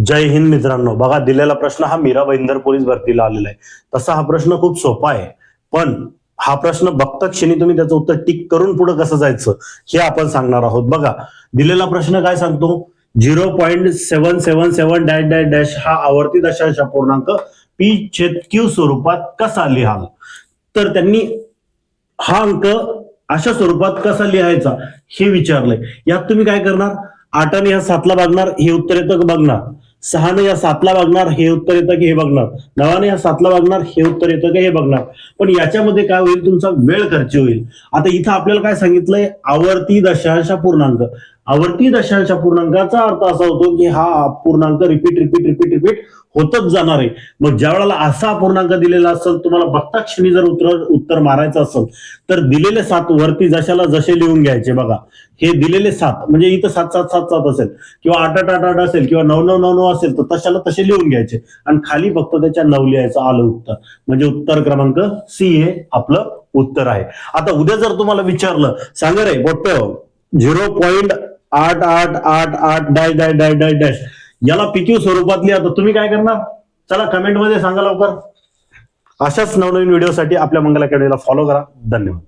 जय हिंद मित्रांनो. बघा दिलेला प्रश्न हा मीरा भाईंदर पोलीस भरतीला आलेला आहे. तसा हा प्रश्न खूप सोपा आहे. पण हा प्रश्न बघता क्षणी तुम्ही त्याचं उत्तर टिक करून पुढे कसं जायचं हे आपण सांगणार आहोत. बघा दिलेला प्रश्न काय सांगतो? Zero point seven seven seven dash dash dash हा आवर्ती दशांश पूर्णांक पी छेद क्यू स्वरूपात कसा लिहाल? तर त्यांनी हा अंक अशा स्वरूपात कसा लिहायचा हे विचारलंय. यात तुम्ही काय करणार? आठाने ह्या सातला बघणार हे उत्तर येतं बघणार. सहाने या सातला वागणार हे उत्तर येतं की हे बघणार. नवाने या सातला वागणार हे उत्तर येतं की हे बघणार. पण याच्यामध्ये काय होईल? तुमचा वेळ खर्च होईल. आता इथं आपल्याला काय सांगितलंय? आवर्ती दशांश पूर्णांक. आवर्ती दशांश पूर्णांकाचा अर्थ असा होतो की हा पूर्णांक रिपीट रिपीट रिपीट रिपीट होतच जाणार आहे. मग ज्या वेळेला असा पूर्णांक दिलेला असेल तुम्हाला बघता क्षणी जर उत्तर उत्तर मारायचं असेल तर दिलेले सात वरती जशाला जसे लिहून घ्यायचे बघा. हे दिलेले सात म्हणजे इथं सात सात सात सात असेल किंवा आठ आठ आठ आठ असेल किंवा नऊ नऊ नऊ नऊ असेल तर तशाला तसे लिहून घ्यायचे. आणि खाली फक्त त्याच्या नऊ लिहायचं आलं उत्तर. म्हणजे उत्तर क्रमांक सी हे आपलं उत्तर आहे. आता उद्या जर तुम्हाला विचारलं सांगा रे बोट झिरो पॉईंट आठ आठ आठ आठ dash dash dash dash dash. याला पिक्यू स्वरूपात लिहा. तर तुम्ही काय करणार? चला कमेंटमध्ये सांगा लवकर. अशाच नवनवीन व्हिडिओसाठी आपल्या मंगल अकॅडमीला फॉलो करा. धन्यवाद.